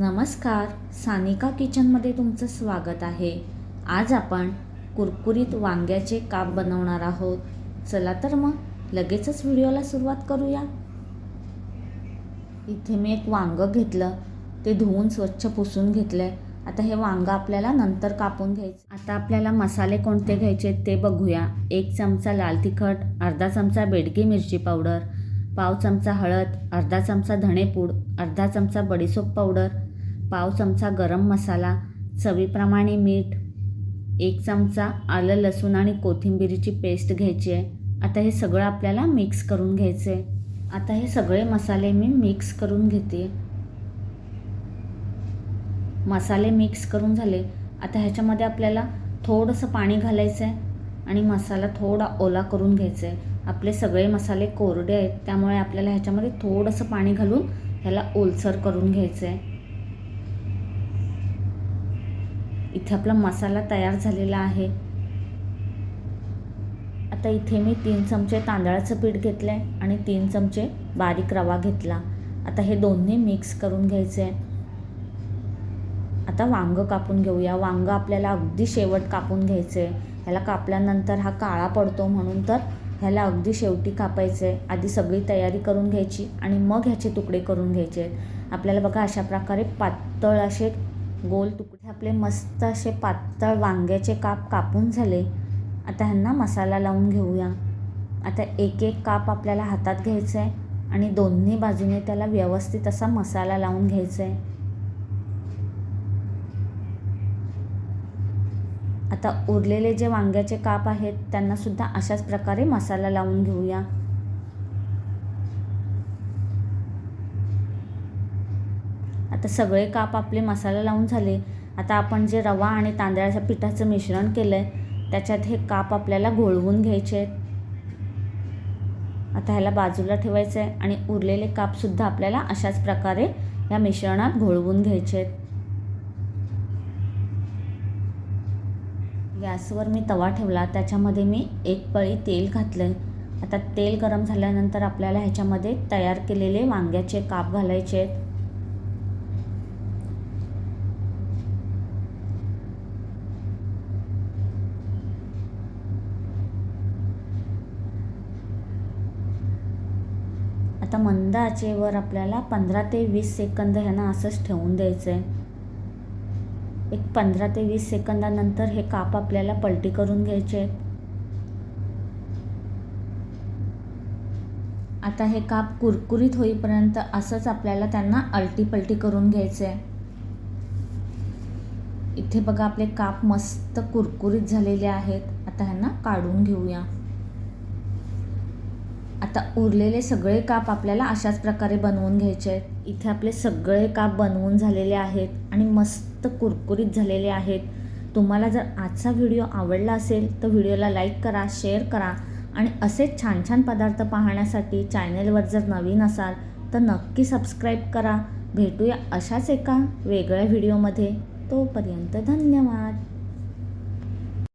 नमस्कार सानिका किचनमध्ये तुमचं स्वागत आहे. आज आपण कुरकुरीत वांग्याचे काप बनवणार आहोत. चला तर मग लगेचच व्हिडिओला सुरुवात करूया. इथे मी एक वांगं घेतलं. ते धुवून स्वच्छ पुसून घेतलं आहे आता हे वांगं आपल्याला नंतर कापून घ्यायचं. आता आपल्याला मसाले कोणते घ्यायचे ते बघूया. एक चमचा लाल तिखट अर्धा चमचा बेडगी मिरची पावडर पाव चमचा हळद अर्धा चमचा धणेपूड अर्धा चमचा बडीसोप पावडर पाव चमचा गरम मसाला चवीप्रमाणे मीठ एक चमचा आलं लसूण आणि कोथिंबिरीची पेस्ट घ्यायची आहे. आता हे सगळं आपल्याला मिक्स करून घ्यायचं आहे आता हे सगळे मसाले मी मिक्स करून घेते. मसाले मिक्स करून झाले. आता ह्याच्यामध्ये आपल्याला थोडंसं पाणी घालायचं आहे आणि मसाला थोडा ओला करून घ्यायचा आहे आपले सगळे मसाले कोरडे आहेत त्यामुळे आपल्याला ह्याच्यामध्ये थोडंसं पाणी घालून ह्याला ओलसर करून घ्यायचं आहे इथे आपला मसाला तयार झालेला आहे. आता इथे मी तीन चमचे तांदळाचं पीठ घेतलं आहे आणि तीन चमचे बारीक रवा घेतला. आता हे दोन्ही मिक्स करून घ्यायचे आहे आता वांगं कापून घेऊया. वांगं आपल्याला अगदी शेवट कापून घ्यायचं आहे ह्याला कापल्यानंतर हा काळा पडतो म्हणून तर ह्याला अगदी शेवटी कापायचं आहे आधी सगळी तयारी करून घ्यायची आणि मग ह्याचे तुकडे करून घ्यायचे. आहेत आपल्याला बघा अशा प्रकारे पातळ असे गोल तुकडे आपले मस्त असे पातळ वांग्याचे काप कापून झाले. आता ह्यांना मसाला लावून घेऊया. आता एक एक काप आपल्याला हातात घ्यायचं आहे आणि दोन्ही बाजूने त्याला व्यवस्थित असा मसाला लावून घ्यायचा आहे आता उरलेले जे वांग्याचे काप आहेत त्यांना सुद्धा अशाच प्रकारे मसाला लावून घेऊया. आता सगळे काप आपले मसाला लावून झाले. आता आपण जे रवा आणि तांदळाच्या पिठाचं मिश्रण केलं आहे त्याच्यात हे काप आपल्याला घोळवून घ्यायचे आहेत. आता ह्याला बाजूला ठेवायचं आहे आणि उरलेले कापसुद्धा आपल्याला अशाच प्रकारे या मिश्रणात घोळवून घ्यायचे आहेत. गॅसवर मी तवा ठेवला त्याच्यामध्ये मी एक पळी तेल घातलं आहे आता तेल गरम झाल्यानंतर आपल्याला ह्याच्यामध्ये तयार केलेले वांग्याचे काप घालायचे आहेत. आता मंद आचेवर आपल्याला पंधरा ते वीस सेकंद ह्यांना असंच ठेवून द्यायचं आहे एक पंधरा ते वीस सेकंदानंतर हे काप आपल्याला पलटी करून घ्यायचे. आहेत आता हे काप कुरकुरीत होईपर्यंत असंच आपल्याला त्यांना अलटी पलटी करून घ्यायचं आहे इथे बघा आपले काप मस्त कुरकुरीत झालेले आहेत. आता ह्यांना काढून घेऊया. आता उरलेले सगळे काप आपल्याला अशाच प्रकारे बनवून घ्यायचे आहेत. इथे आपले सगळे काप बनवून झालेले आहेत आणि मस्त कुरकुरीत झालेले आहेत. तुम्हाला जर आजचा व्हिडिओ आवडला असेल तर व्हिडिओला लाईक करा शेअर करा आणि असेच छान छान पदार्थ पाहण्यासाठी चॅनलवर जर नवीन असाल तर नक्की सबस्क्राईब करा. भेटूया अशाच एका वेगळ्या व्हिडिओमध्ये. तोपर्यंत धन्यवाद.